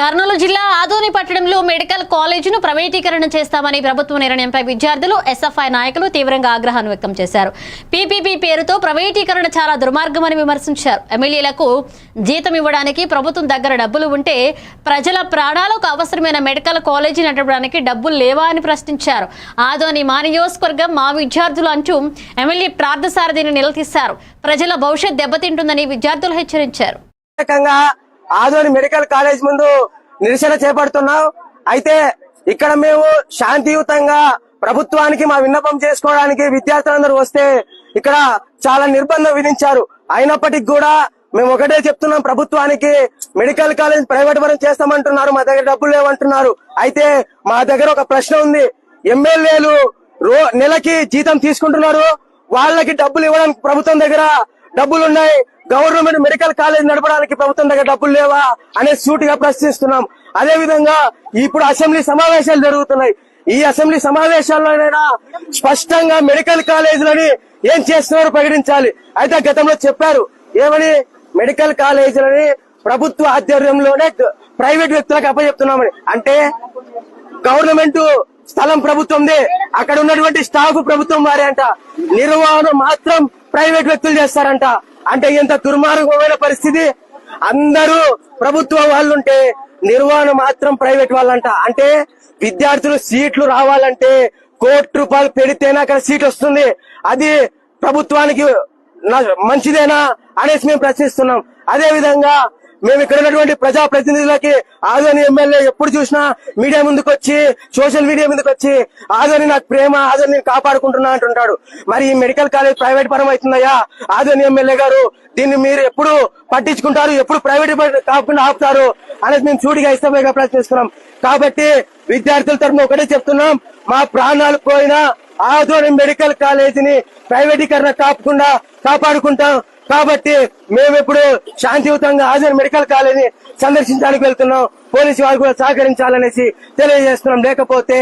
కర్నూలు జిల్లా ఆదోని పట్టణంలో మెడికల్ కాలేజీను ప్రైవేటీకరణ చేస్తామని ప్రభుత్వ నిర్ణయంపై విద్యార్థులు ఎస్ఎఫ్ఐ నాయకులు తీవ్రంగా ఆగ్రహాన్ని వ్యక్తం చేశారు. పీపీపీ పేరుతో ప్రైవేటీకరణ చాలా దుర్మార్గమని విమర్శించారు. ఎమ్మెల్యేలకు జీతం ఇవ్వడానికి ప్రభుత్వం దగ్గర డబ్బులు ఉంటే ప్రజల ప్రాణాలకు అవసరమైన మెడికల్ కాలేజీ నడపడానికి డబ్బులు లేవా అని ప్రశ్నించారు. ఆదోని మా నియోజకవర్గం మా విద్యార్థులు అంటూ ఎమ్మెల్యే ప్రార్థసారథిని నిలదీశారు. ప్రజల భవిష్యత్ దెబ్బతింటుందని విద్యార్థులు హెచ్చరించారు. ఆదోని మెడికల్ కాలేజ్ ముందు నిరసన చేపడుతున్నాం. అయితే ఇక్కడ మేము శాంతియుతంగా ప్రభుత్వానికి మా విన్నపం చేసుకోవడానికి విద్యార్థులందరూ వస్తే ఇక్కడ చాలా నిర్బంధం విధించారు. అయినప్పటికీ కూడా మేము ఒకటే చెప్తున్నాం ప్రభుత్వానికి మెడికల్ కాలేజ్ ప్రైవేట్ పరం చేస్తామంటున్నారు మా దగ్గర డబ్బులు లేవంటున్నారు. అయితే మా దగ్గర ఒక ప్రశ్న ఉంది. ఎమ్మెల్యేలు రో నెలకి జీతం తీసుకుంటున్నారు. వాళ్ళకి డబ్బులు ఇవ్వడానికి ప్రభుత్వం దగ్గర డబ్బులు ఉన్నాయి గవర్నమెంట్ మెడికల్ కాలేజ్ నడపడానికి ప్రభుత్వం దగ్గర డబ్బులు లేవా అనే సూటిగా ప్రశ్నిస్తున్నాం. అదే విధంగా ఇప్పుడు అసెంబ్లీ సమావేశాలు జరుగుతున్నాయి. ఈ అసెంబ్లీ సమావేశాల్లోనైనా స్పష్టంగా మెడికల్ కాలేజీలని ఏం చేస్తున్నారో ప్రకటించాలి. అయితే గతంలో చెప్పారు ఏమని? మెడికల్ కాలేజీలని ప్రభుత్వ ఆధ్వర్యంలోనే ప్రైవేట్ వ్యక్తులకు అప్పచెప్తున్నామని. అంటే గవర్నమెంట్ స్థలం ప్రభుత్వందే అక్కడ ఉన్నటువంటి స్టాఫ్ ప్రభుత్వం వారే అంట. నిర్వహణ మాత్రం ప్రైవేట్ వ్యక్తులు చేస్తారంట. అంటే ఇంత దుర్మార్గమైన పరిస్థితి. అందరూ ప్రభుత్వ వాళ్ళుంటే నిర్వహణ మాత్రం ప్రైవేట్ వాళ్ళంట. అంటే విద్యార్థులు సీట్లు రావాలంటే కోటి రూపాయలు పెడితేనే అక్కడ సీట్ వస్తుంది. అది ప్రభుత్వానికి మంచిదేనా అనేసి మేము ప్రశ్నిస్తున్నాం. అదే విధంగా మేము ఇక్కడ ఉన్నటువంటి ప్రజా ప్రతినిధులకి ఆదోని ఎమ్మెల్యే ఎప్పుడు చూసినా మీడియా ముందుకు వచ్చి సోషల్ మీడియా ముందుకు వచ్చి ఆదోని నాకు ప్రేమ ఆదోని నేను కాపాడుకుంటున్నా అంటుంటాడు. మరి ఈ మెడికల్ కాలేజ్ ప్రైవేట్ పరం అవుతుందయ్యా? ఆదోని ఎమ్మెల్యే గారు దీన్ని మీరు ఎప్పుడు పట్టించుకుంటారు? ఎప్పుడు ప్రైవేట్ కాకుండా ఆపుతారు? అనేది మేము చూడిగా ఇష్టమేగా ప్రశ్నిస్తున్నాం కాబట్టి విద్యార్థుల తరఫున ఒకటే చెప్తున్నాం. మా ప్రాణాలు పోయినా ఆదోని మెడికల్ కాలేజీని ప్రైవేటీకరణ కాకుండా కాపాడుకుంటాం. కాబట్టి మేము ఇప్పుడు శాంతియుతంగా ఆదోని మెడికల్ కాలేజీ సందర్శించడానికి వెళ్తున్నాం. పోలీసు వారు కూడా సహకరించాలనేసి తెలియజేస్తున్నాం. లేకపోతే